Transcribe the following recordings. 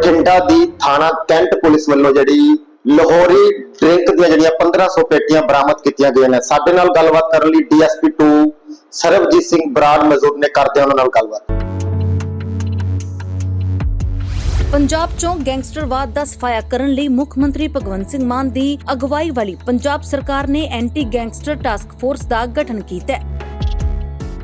ਬਠਿੰਡਾ ਦੀ ਥਾਣਾ cantt police ਵੱਲੋਂ ਜਿਹੜੀ ਲਾਹੌਰੀ ਡਰਿੰਕ ਦੀਆਂ ਜਿਹੜੀਆਂ 1500 ਪੇਟੀਆਂ ਬਰਾਮਦ ਕੀਤੀਆਂ ਗਈਆਂ ਨੇ। ਸਾਡੇ ਨਾਲ ਗੱਲਬਾਤ ਕਰਨ ਲਈ ਡੀਐਸਪੀ 2 ਸਰਬਜੀਤ ਸਿੰਘ ਬਰਾੜ ਮੌਜੂਦ ਨੇ। ਕਰਦੇ ਉਹਨਾਂ ਨਾਲ ਗੱਲਬਾਤ। ਪੰਜਾਬ ਚੋਂ ਗੈਂਗਸਟਰਵਾਦ ਦਾ ਸਫਾਇਆ ਕਰਨ ਲਈ ਮੁੱਖ ਮੰਤਰੀ ਭਗਵੰਤ ਸਿੰਘ ਮਾਨ ਦੀ ਅਗਵਾਈ ਵਾਲੀ ਪੰਜਾਬ ਸਰਕਾਰ ਨੇ ਐਂਟੀ ਗੈਂਗਸਟਰ ਟਾਸਕ ਫੋਰਸ ਦਾ ਗਠਨ ਕੀਤਾ ਹੈ।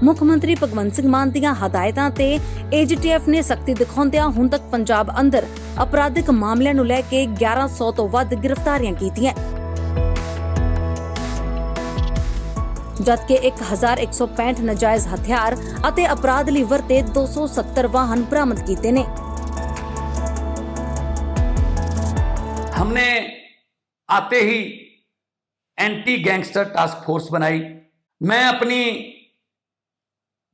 ਮੁੱਖ ਮੰਤਰੀ ਭਗਵੰਤ ਸਿੰਘ ਮਾਨ ਦੀਆਂ ਹਦਾਇਤਾਂ ਤੇ ਏਜੀਟੀਐਫ ਨੇ ਸਖਤੀ ਦਿਖਾਉਂਦਿਆਂ ਹੁਣ ਤੱਕ ਪੰਜਾਬ ਅੰਦਰ ਅਪਰਾਧਿਕ ਮਾਮਲਿਆਂ ਨੂੰ ਲੈ ਕੇ 1100 ਤੋਂ ਵੱਧ ਗ੍ਰਿਫਤਾਰੀਆਂ ਕੀਤੀਆਂ ਜਦਕਿ 1165 ਨਜਾਇਜ਼ ਹਥਿਆਰ ਅਤੇ ਅਪਰਾਧ ਲਈ ਵਰਤੇ 270 ਵਾਹਨ ਬਰਾਮਦ ਕੀਤੇ ਨੇ हमने आते ही एंटी गैंगस्टर टास्क फोर्स बनाई मैं अपनी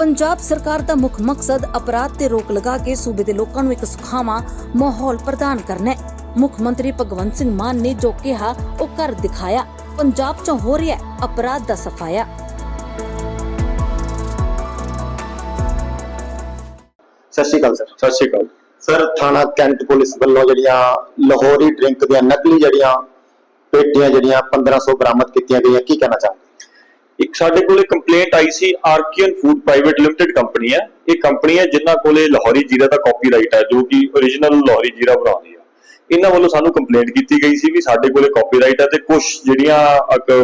ਪੰਜਾਬ ਸਰਕਾਰ ਦਾ ਮੁੱਖ ਮਕਸਦ ਅਪਰਾਧ ਤੇ ਰੋਕ ਲਗਾ ਕੇ ਸੂਬੇ ਦੇ ਲੋਕਾਂ ਨੂੰ ਇੱਕ ਸੁਖਾਵਾਂ ਮਾਹੌਲ ਪ੍ਰਦਾਨ ਕਰਨਾ ਹੈ। ਮੁੱਖ ਮੰਤਰੀ ਭਗਵੰਤ ਸਿੰਘ ਮਾਨ ਨੇ ਜੋ ਕਿਹਾ ਉਹ ਕਰ ਦਿਖਾਇਆ। ਪੰਜਾਬ 'ਚ ਹੋ ਰਿਹਾ ਹੈ ਅਪਰਾਧ ਦਾ ਸਫਾਇਆ। ਸਤਿ ਸ਼੍ਰੀ ਅਕਾਲ ਸਰ। ਸਤਿ ਸ਼੍ਰੀ ਅਕਾਲ। ਸਰ ਥਾਣਾ ਕੈਂਟ ਪੁਲਿਸ ਵੱਲੋਂ ਜਿਹੜੀਆਂ ਲਾਹੌਰੀ ਡਰਿੰਕ ਦੀਆਂ ਨਕਲੀ ਜਿਹੜੀਆਂ ਪੇਟੀਆਂ ਜਿਹੜੀਆਂ 1500 ਬਰਾਮਦ ਕੀਤੀਆਂ ਗਈਆਂ ਕੀ ਕਹਿਣਾ ਚਾਹੁੰਦੇ ਇੱਕ ਸਾਡੇ ਕੋਲੇ ਕੰਪਲੇਂਟ ਆਈ ਸੀ Archean food private limited company ਹੈ। ਇਹ ਕੰਪਨੀ ਹੈ ਜਿਨ੍ਹਾਂ ਕੋਲੇ ਲਾਹੌਰੀ ਜੀਰਾ ਦਾ ਕਾਪੀਰਾਈਟ ਹੈ, ਜੋ ਕਿ origignal ਲਾਹੌਰੀ ਜੀਰਾ ਬਣਾਉਂਦੀ ਹੈ। ਇਹਨਾਂ ਵੱਲੋਂ ਸਾਨੂੰ ਕੰਪਲੇਂਟ ਕੀਤੀ ਗਈ ਸੀ ਵੀ ਸਾਡੇ ਕੋਲੇ ਕਾਪੀਰਾਈਟ ਹੈ ਤੇ ਕੁਝ ਜਿਹੜੀਆਂ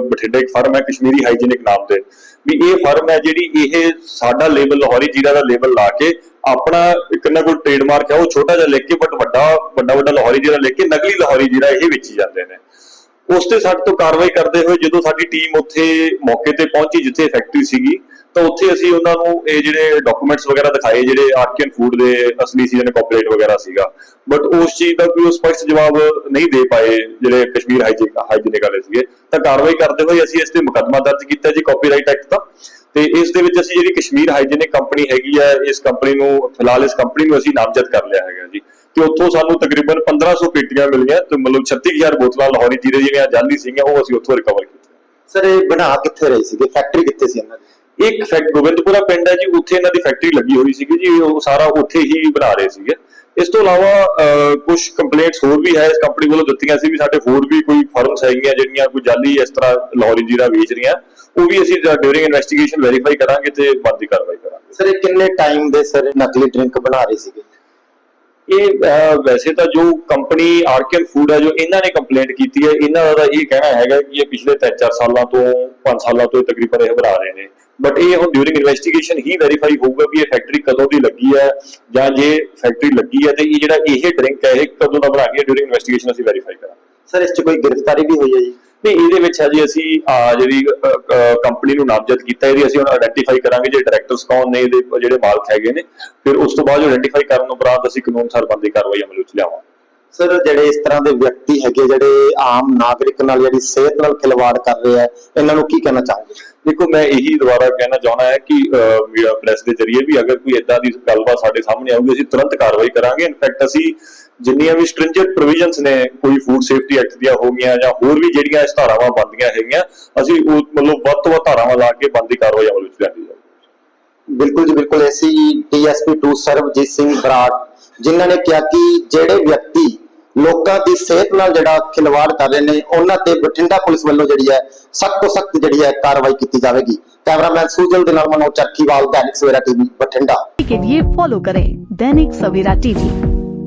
ਬਠਿੰਡੇ ਇੱਕ ਫਰਮ ਹੈ, ਕਸ਼ਮੀਰੀ ਹਾਈਜੀਨਿਕ ਨਾਮ ਤੇ। ਵੀ ਇਹ ਫਰਮ ਹੈ ਜਿਹੜੀ ਇਹ ਸਾਡਾ ਲੇਬਲ ਲਾਹੌਰੀ ਜੀਰਾ ਦਾ ਲੇਬਲ ਲਾ ਕੇ ਆਪਣਾ ਇੱਕ ਇਹਨਾਂ ਕੋਲ ਟ੍ਰੇਡਮਾਰਕ ਹੈ, ਉਹ ਛੋਟਾ ਜਿਹਾ ਲਿਖ ਕੇ ਬਟ ਵੱਡਾ ਵੱਡਾ ਵੱਡਾ ਲਾਹੌਰੀ ਜੀਰਾ ਲਿਖ ਕੇ ਨਕਲੀ ਲਾਹੌਰੀ ਜੀਰਾ ਇਹ ਵੇਚੀ ਜਾਂਦੇ ਨੇ। ਉਸ ਤੇ ਸਾਡੇ ਤੋਂ ਕਾਰਵਾਈ ਕਰਦੇ ਹੋਏ ਜਦੋਂ ਸਾਡੀ ਟੀਮ ਉੱਥੇ ਮੌਕੇ ਤੇ ਪਹੁੰਚੀ ਜਿੱਥੇ ਫੈਕਟਰੀ ਸੀਗੀ, ਤਾਂ ਉੱਥੇ ਅਸੀਂ ਉਹਨਾਂ ਨੂੰ ਇਹ ਜਿਹੜੇ ਡਾਕੂਮੈਂਟਸ ਵਗੈਰਾ ਦਿਖਾਏ, ਜਿਹੜੇ ਆਰਕੀਅਨ ਫੂਡ ਦੇ ਅਸਲੀ ਸੀ, ਜਿਹਨੇ ਕਾਪੀਰਾਈਟ ਵਗੈਰਾ ਸੀਗਾ। ਬਟ ਉਸ ਚੀਜ਼ ਦਾ ਕੋਈ ਸਪਸ਼ਟ ਜਵਾਬ ਨਹੀਂ ਦੇ ਪਾਏ ਜਿਹੜੇ ਕਸ਼ਮੀਰ ਹਾਈਜੀਨਿਕ ਹਾਈਜੀਨਿਕ ਵਾਲੇ ਸੀਗੇ। ਤਾਂ ਕਾਰਵਾਈ ਕਰਦੇ ਹੋਏ ਅਸੀਂ ਇਸ ਤੇ ਮੁਕੱਦਮਾ ਦਰਜ ਕੀਤਾ ਜੀ ਕਾਪੀਰਾਈਟ ਐਕਟ ਦਾ। ਤੇ ਇਸ ਦੇ ਵਿੱਚ ਅਸੀਂ ਜਿਹੜੀ ਕਸ਼ਮੀਰ ਹਾਈਜੀਨਿਕ ਕੰਪਨੀ ਹੈਗੀ ਹੈ, ਇਸ ਕੰਪਨੀ ਨੂੰ, ਫਿਲਹਾਲ ਇਸ ਕੰਪਨੀ ਨੂੰ ਅਸੀਂ ਨਾਮਜ਼ਦ ਕਰ ਲਿਆ ਹੈਗਾ ਜੀ। ਤੇ ਉੱਥੋਂ ਸਾਨੂੰ ਤਕਰੀਬਨ 1500 ਪੇਟੀਆਂ ਮਿਲੀਆਂ ਤੇ ਮਤਲਬ 36000 ਬੋਤਲਾਂ ਲਾਹੌਰੀ ਜੀਰੇ ਜਿਹੜੀਆਂ ਜਾਲੀ ਸੀਗੀਆਂ ਉਹ ਅਸੀਂ ਉੱਥੋਂ ਰਿਕਵਰ ਕੀਤੀਆਂ। ਸਰ ਇਹ ਬਣਾ ਕਿੱਥੇ ਰਹੀ ਸੀਗੇ? ਫੈਕਟਰੀ ਕਿੱਥੇ ਸੀ ਇਹਨਾਂ ਦੀ? ਇੱਕ ਫੈਕਟ ਗੋਬਿੰਦਪੁਰਾ ਪਿੰਡ ਹੈ ਜੀ ਉੱਥੇ ਇਹਨਾਂ ਦੀ ਫੈਕਟਰੀ ਲੱਗੀ ਹੋਈ ਸੀਗੀ ਜੀ ਉਹ ਸਾਰਾ ਉੱਥੇ ਹੀ ਬਣਾ ਰਹੇ ਸੀਗੇ। ਇਸ ਤੋਂ ਇਲਾਵਾ ਕੁਝ ਕੰਪਲੇਂਟਸ ਹੋਰ ਵੀ ਹੈ ਇਸ ਕੰਪਨੀ ਵੱਲੋਂ ਦਿੱਤੀਆਂ ਸੀ ਵੀ ਸਾਡੇ ਹੋਰ ਵੀ ਕੋਈ ਫਰਮਸ ਹੈਗੀਆਂ ਜਿਹੜੀਆਂ ਕੋਈ ਜਾਲੀ ਇਸ ਤਰ੍ਹਾਂ ਲਾਹੌਰੀ ਜੀਰਾ ਵੇਚ ਰਹੀਆਂ ਉਹ ਵੀ ਅਸੀਂ ਡਿਊਰਿੰਗ ਇਨਵੈਸਟੀਗੇਸ਼ਨ ਵੈਰੀਫਾਈ ਕਰਾਂਗੇ ਤੇ ਬਣਦੀ ਕਾਰਵਾਈ ਕਰਾਂਗੇ। ਸਰ ਇਹ ਕਿੰਨੇ ਟਾਈਮ ਦੇ ਸਰ ਨਕਲੀ ਡਰਿੰਕ ਬਣਾ ਰਹੇ ਸੀਗੇ? ਇਹ ਵੈਸੇ ਤਾਂ ਜੋ ਕੰਪਨੀ ਆਰਕਨ ਫੂਡ ਹੈ, ਜੋ ਇਹਨਾਂ ਨੇ ਕੰਪਲੇਂਟ ਕੀਤੀ ਹੈ, ਇਹਨਾਂ ਦਾ ਇਹ ਕਹਿਣਾ ਹੈਗਾ ਕਿ ਇਹ ਪਿਛਲੇ 3-4 ਸਾਲਾਂ ਤੋਂ 5 ਸਾਲਾਂ ਤੋਂ ਤਕਰੀਬਨ ਇਹ ਬਣਾ ਰਹੇ ਨੇ। ਬਟ ਇਹ ਹੁਣ ਡਿਊਰਿੰਗ ਇਨਵੈਸਟੀਗੇਸ਼ਨ ਹੀ ਵੈਰੀਫਾਈ ਹੋਊਗਾ ਵੀ ਇਹ ਫੈਕਟਰੀ ਕਦੋਂ ਦੀ ਲੱਗੀ ਹੈ, ਜਾਂ ਜੇ ਫੈਕਟਰੀ ਲੱਗੀ ਹੈ, ਤੇ ਇਹ ਜਿਹੜਾ ਇਹ ਡਰਿੰਕ ਹੈ, ਇਹ ਕਦੋਂ ਦਾ ਬਣਾ ਕੇ ਡਿਊਰਿੰਗ ਇਨਵੈਸਟੀਗੇਸ਼ਨ ਅਸੀਂ ਵੈਰੀਫਾਈ ਕਰਾਂਗੇ। ਸਰ ਇਸ 'ਚ ਕੋਈ ਗ੍ਰਿਫਤਾਰੀ ਵੀ ਹੋਈ ਹੈ ਜੀ? ਨਹੀਂ ਇਹਦੇ ਵਿੱਚ ਹਜੇ ਅਸੀਂ ਜਿਹੜੀ ਕੰਪਨੀ ਨੂੰ ਨਾਮਜ਼ਦ ਕੀਤਾ ਇਹਦੀ ਅਸੀਂ ਹੁਣ ਆਇਡੈਂਟੀਫਾਈ ਕਰਾਂਗੇ ਜੇ ਡਾਇਰੈਕਟਰਸ ਕੌਣ ਨੇ ਇਹਦੇ ਜਿਹੜੇ ਮਾਲਕ ਹੈਗੇ ਨੇ। ਫਿਰ ਉਸ ਤੋਂ ਬਾਅਦ ਆਇਡੈਂਟੀਫਾਈ ਕਰਨ ਉਪਰੰਤ ਅਸੀਂ ਕਾਨੂੰਨ ਸਰਬੰਧੀ ਕਾਰਵਾਈ ਅਮਲ ਵਿੱਚ ਲਿਆਵਾਂਗੇ। ਸਰ ਜਿਹੜੇ ਇਸ ਤਰ੍ਹਾਂ ਦੇ ਵਿਅਕਤੀ ਹੈਗੇ ਜਿਹੜੇ ਆਮ ਨਾਗਰਿਕ ਨਾਲ ਜਿਹੜੀ ਸਿਹਤ ਨਾਲ ਖਿਲਵਾੜ ਕਰ ਰਹੇ ਆ ਇਹਨਾਂ ਨੂੰ ਕੀ ਕਹਿਣਾ ਚਾਹੋਗੇ? ਦੇਖੋ ਮੈਂ ਇਹੀ ਦੁਬਾਰਾ ਕਹਿਣਾ ਚਾਹੁੰਦਾ ਹੈ ਕਿ ਮੀਡੀਆ ਪ੍ਰੈਸ ਦੇ ਜ਼ਰੀਏ ਵੀ ਅਗਰ ਕੋਈ ਇਦਾਂ ਦੀ ਗੱਲਬਾਤ ਸਾਡੇ ਸਾਹਮਣੇ ਆਊਗੀ ਅਸੀਂ ਤੁਰੰਤ ਕਾਰਵਾਈ ਕਰਾਂਗੇ। ਇਨਫੈਕਟ ਅਸੀਂ ਜਿੰਨੀਆਂ ਵੀ ਸਟ੍ਰਿੰਜੈਂਟ ਪ੍ਰੋਵੀਜ਼ਨਸ ਨੇ ਕੋਈ ਫੂਡ ਸੇਫਟੀ ਐਕਟ ਦੀਆਂ ਹੋ ਗਈਆਂ ਜਾਂ ਹੋਰ ਵੀ ਜਿਹੜੀਆਂ ਇਸ ਧਾਰਾਵਾਂ ਬਣਦੀਆਂ ਹੈਗੀਆਂ ਅਸੀਂ ਉਹ ਮਤਲਬ ਵੱਧ ਤੋਂ ਵੱਧ ਧਾਰਾਵਾਂ ਲਾ ਕੇ ਬੰਦੀ ਕਾਰਵਾਈ ਅਮਲ ਵਿੱਚ ਲਿਆਂਦੀ ਜਾਊਗੀ ਬਿਲਕੁਲ ਜੀ ਬਿਲਕੁਲ ਐਸੀ ਡੀਐਸਪੀ 2 ਸਰਬਜੀਤ ਸਿੰਘ ਬਰਾੜ ਜਿਨ੍ਹਾਂ ਨੇ ਕਿਹਾ ਕਿ ਜਿਹੜੇ ਵਿਅਕਤੀ ਲੋਕਾਂ ਦੀ ਸਿਹਤ ਨਾਲ ਜਿਹੜਾ ਖਿਲਵਾੜ ਕਰ ਰਹੇ ਨੇ ਉਹਨਾਂ ਤੇ ਬਠਿੰਡਾ ਪੁਲਿਸ ਵੱਲੋਂ ਜਿਹੜੀ ਹੈ ਸਖਤ ਤੋਂ ਸਖਤ ਜਿਹੜੀ ਹੈ ਕਾਰਵਾਈ ਕੀਤੀ ਜਾਵੇਗੀ ਕੈਮਰਾਮੈਨ ਸੁਜਲ ਦੇ ਨਾਲ ਮਨੋਜ ਚੱਕੀਵਾਲ दैनिक सवेरा टीवी बठिंडा के लिए फॉलो करें दैनिक सवेरा टीवी